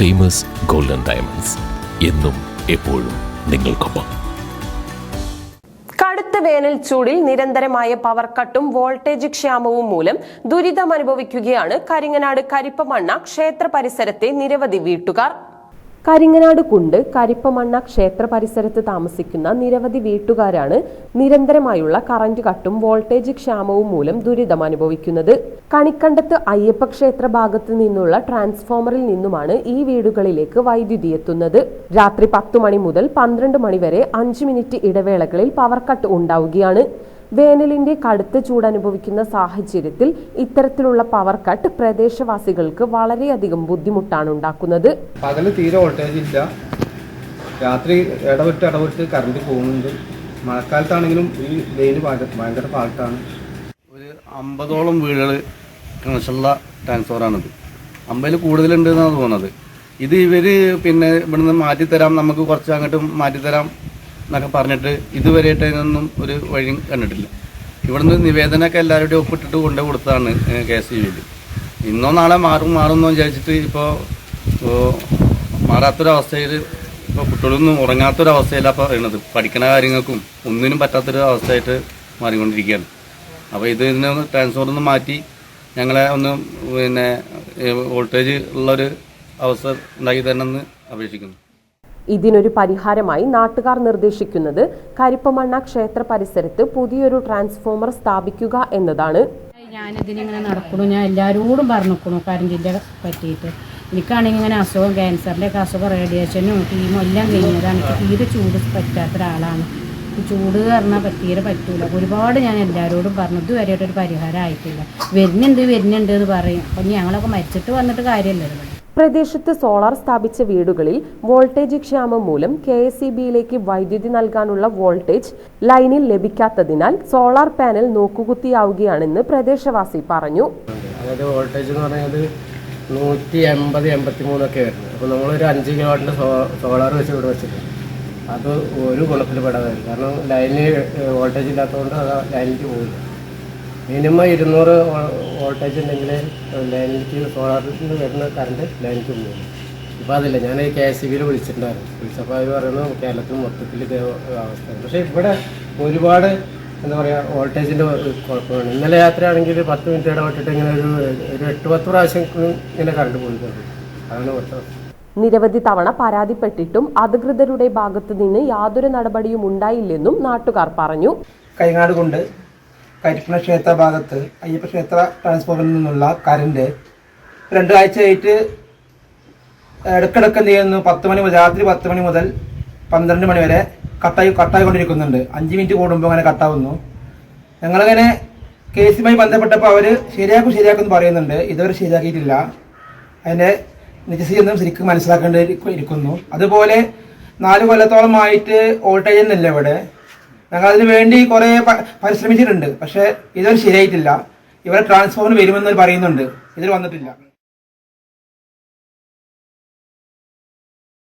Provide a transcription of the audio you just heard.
Famous golden diamonds എന്നും എപ്പോഴും നിങ്ങൾക്കൊപ്പം. വേനൽ ചൂടിൽ നിരന്തരമായ പവർ കട്ടും വോൾട്ടേജ് ക്ഷാമവും മൂലം ദുരിതമനുഭവിക്കുകയാണ് കരിങ്ങനാട് കരിപ്പമണ്ണ ക്ഷേത്ര പരിസരത്തെ നിരവധി വീട്ടുകാർ. കരിങ്ങനാട് കുണ്ട് കരിപ്പമണ്ണ ക്ഷേത്ര പരിസരത്ത് താമസിക്കുന്ന നിരവധി വീട്ടുകാരാണ് നിരന്തരമായുള്ള കറന്റ് കട്ടും വോൾട്ടേജ് ക്ഷാമവും മൂലം ദുരിതം അനുഭവിക്കുന്നത്. കണിക്കണ്ടത്ത് അയ്യപ്പ ക്ഷേത്ര ഭാഗത്ത് നിന്നുള്ള ട്രാൻസ്ഫോമറിൽ നിന്നുമാണ് ഈ വീടുകളിലേക്ക് വൈദ്യുതി എത്തുന്നത്. രാത്രി പത്തു മണി മുതൽ പന്ത്രണ്ട് മണി വരെ അഞ്ച് മിനിറ്റ് ഇടവേളകളിൽ പവർ കട്ട് ഉണ്ടാവുകയാണ്. വേനലിന്റെ കടുത്ത ചൂട് അനുഭവിക്കുന്ന സാഹചര്യത്തിൽ ഇത്തരത്തിലുള്ള പവർ കട്ട് പ്രദേശവാസികൾക്ക് വളരെയധികം ബുദ്ധിമുട്ടാണ് ഉണ്ടാക്കുന്നത്. പകൽ തീരെ വോൾട്ടേജ് ഇല്ല. രാത്രി ഇടവിട്ട് ഇടവിട്ട് കറണ്ട് പോകുന്നുണ്ട്. മഴക്കാലത്താണെങ്കിലും ഈ വെയിൽ ഭയങ്കര പാട്ടാണ് ഒരു അമ്പതോളം വീടുകൾ കണക്ഷനുള്ള ട്രാൻസ്ഫോറാണിത് അമ്പതിൽ കൂടുതലുണ്ട് എന്നാണ് തോന്നുന്നത്. ഇത് ഇവർ പിന്നെ ഇവിടുന്ന് മാറ്റിത്തരാം നമുക്ക് കുറച്ച് അങ്ങോട്ട് മാറ്റിത്തരാം. എന്നൊക്കെ പറഞ്ഞിട്ട് ഇതുവരെ അതിനൊന്നും ഒരു വഴിയും കണ്ടിട്ടില്ല. ഇവിടുന്ന് നിവേദനമൊക്കെ എല്ലാവരുടെയും ഒപ്പിട്ടിട്ട് കൊണ്ടു കൊടുത്തതാണ് കെ എസ് യു വിയിൽ ഇന്നോ നാളെ മാറും മാറുമെന്നോ വിചാരിച്ചിട്ട് ഇപ്പോൾ മാറാത്തൊരവസ്ഥയിൽ ഇപ്പോൾ കുട്ടികളൊന്നും ഉറങ്ങാത്തൊരവസ്ഥയിലാണ് പറയുന്നത് പഠിക്കുന്ന കാര്യങ്ങൾക്കും ഒന്നിനും പറ്റാത്തൊരു അവസ്ഥയായിട്ട് മാറിക്കൊണ്ടിരിക്കുകയാണ്. അപ്പോൾ ഇത് ഇതിനെ ഒന്ന് ട്രാൻസ്ഫോർ ഒന്ന് മാറ്റി ഞങ്ങളെ ഒന്ന് പിന്നെ വോൾട്ടേജ് ഉള്ളൊരു അവസ്ഥ ഉണ്ടാക്കി തരണമെന്ന് അപേക്ഷിക്കുന്നു. ഇതിനൊരു പരിഹാരമായി നാട്ടുകാർ നിർദ്ദേശിക്കുന്നത് കരിപ്പമണ്ണ ക്ഷേത്ര പരിസരത്ത് പുതിയൊരു ട്രാൻസ്ഫോമർ സ്ഥാപിക്കുക എന്നതാണ്. ഞാനിതിനിങ്ങനെ നടക്കണു ഞാൻ എല്ലാവരോടും പറഞ്ഞിക്കണു കറണ്ടിന്റെ പറ്റിയിട്ട്. എനിക്കാണെങ്കിൽ ഇങ്ങനെ അസുഖം ക്യാൻസറിന്റെ ഒക്കെ അസുഖം റേഡിയേഷനും ടീമും എല്ലാം കഴിഞ്ഞതാണ്. തീരെ ചൂട് പറ്റാത്ത ഒരാളാണ്. ചൂട് പറഞ്ഞാൽ തീരെ പറ്റൂല. ഒരുപാട് ഞാൻ എല്ലാവരോടും പറഞ്ഞു. ഇതുവരെയായിട്ടൊരു പരിഹാരം ആയിട്ടില്ല. വരുന്നുണ്ട് വരുന്നുണ്ട് എന്ന് പറയും. അപ്പം ഞങ്ങളൊക്കെ മരിച്ചിട്ട് വന്നിട്ട് കാര്യമല്ലല്ലോ ഇവിടെ. പ്രദേശത്ത് സോളാർ സ്ഥാപിച്ച വീടുകളിൽ വോൾട്ടേജ് ക്ഷാമം മൂലം കെ എസ് ഇ ബിയിലേക്ക് വൈദ്യുതി നൽകാനുള്ള വോൾട്ടേജ് ലൈനിൽ ലഭിക്കാത്തതിനാൽ സോളാർ പാനൽ നോക്കുകുത്തിയാവുകയാണെന്ന് പ്രദേശവാസി പറഞ്ഞു. അതായത് വോൾട്ടേജ് എന്ന് പറഞ്ഞാൽ നൂറ്റി എൺപത് എൺപത്തി മൂന്നൊക്കെ വരുന്നത്. അപ്പോൾ നമ്മളൊരു അഞ്ച് കിലോവാട്ടിന്റെ സോളാർ വെച്ച് ഇവിടെ വെച്ചിട്ടുണ്ട്. അത് ഒരു ഗുണത്തിൽ പെടാതായിരുന്നു കാരണം ലൈനിൽ വോൾട്ടേജ് ഇല്ലാത്തതുകൊണ്ട് അത് ലൈനിലേക്ക് പോകില്ല മിനിമം ഇരുന്നൂറ് വോൾട്ടേജ് ഉണ്ടെങ്കിൽ ലൈനിലേക്ക് സോളാറിൽ നിന്ന് വരുന്ന കറണ്ട് ലൈനിലേക്ക് പോകും. ഇപ്പോൾ അതില്ല. ഞാൻ കെ എസ് സി ബിയിൽ വിളിച്ചിട്ടുണ്ടായിരുന്നു. വിളിച്ചപ്പോൾ അവർ പറയുന്നു കേരളത്തിൽ മൊത്തത്തിൽ ഇതേ അവസ്ഥയാണ് പക്ഷേ ഇവിടെ ഒരുപാട് എന്താ പറയുക വോൾട്ടേജിന്റെ കുഴപ്പമാണ് ഇന്നലെ യാത്രയാണെങ്കിൽ പത്ത് മിനിറ്റ് ഇടപെട്ടിട്ട് ഇങ്ങനെ ഒരു ഒരു എട്ട് പത്ത് പ്രാവശ്യം ഇങ്ങനെ കറണ്ട് പോയിട്ടുണ്ട്. അതാണ് ഇവിടുത്തെ നിരവധി തവണ പരാതിപ്പെട്ടിട്ടും അധികൃതരുടെ ഭാഗത്തു നിന്ന് യാതൊരു നടപടിയും ഉണ്ടായില്ലെന്നും നാട്ടുകാർ പറഞ്ഞു. കൈങ്ങാട് കൊണ്ട് കരിപ്പണ ക്ഷേത്ര ഭാഗത്ത് അയ്യപ്പ ക്ഷേത്ര ട്രാൻസ്ഫോർമറിൽ നിന്നുള്ള കറണ്ട് രണ്ടാഴ്ചയായിട്ട് ഇടക്കിടക്ക് എന്ത് ചെയ്യുന്നു പത്ത് മണി മുതൽ രാത്രി പത്ത് മണി മുതൽ പന്ത്രണ്ട് മണി വരെ കട്ടായി കട്ടായി കൊണ്ടിരിക്കുന്നുണ്ട്. അഞ്ച് മിനിറ്റ് കൂടുമ്പോൾ അങ്ങനെ കട്ടാവുന്നു. ഞങ്ങളങ്ങനെ കേസുമായി ബന്ധപ്പെട്ടപ്പോൾ അവർ ശരിയാക്കും ശരിയാക്കും എന്ന് പറയുന്നുണ്ട്. ഇതുവരെ ശരിയാക്കിയിട്ടില്ല. അതിന്റെ നിജസ്ഥിതി ശരിക്കും മനസ്സിലാക്കേണ്ടി ഇരിക്കുന്നു. അതുപോലെ നാല് കൊല്ലത്തോളമായിട്ട് വോൾട്ടേജ് ഇല്ല ഇവിടെ? ഞങ്ങൾ അതിന് വേണ്ടി കുറേ പരിശ്രമിച്ചിട്ടുണ്ട്. പക്ഷേ ഇതൊരു ശരിയായിട്ടില്ല. ഇവരെ ട്രാൻസ്ഫോമിന് വരുമെന്ന് പറയുന്നുണ്ട്. ഇതിൽ വന്നിട്ടില്ല.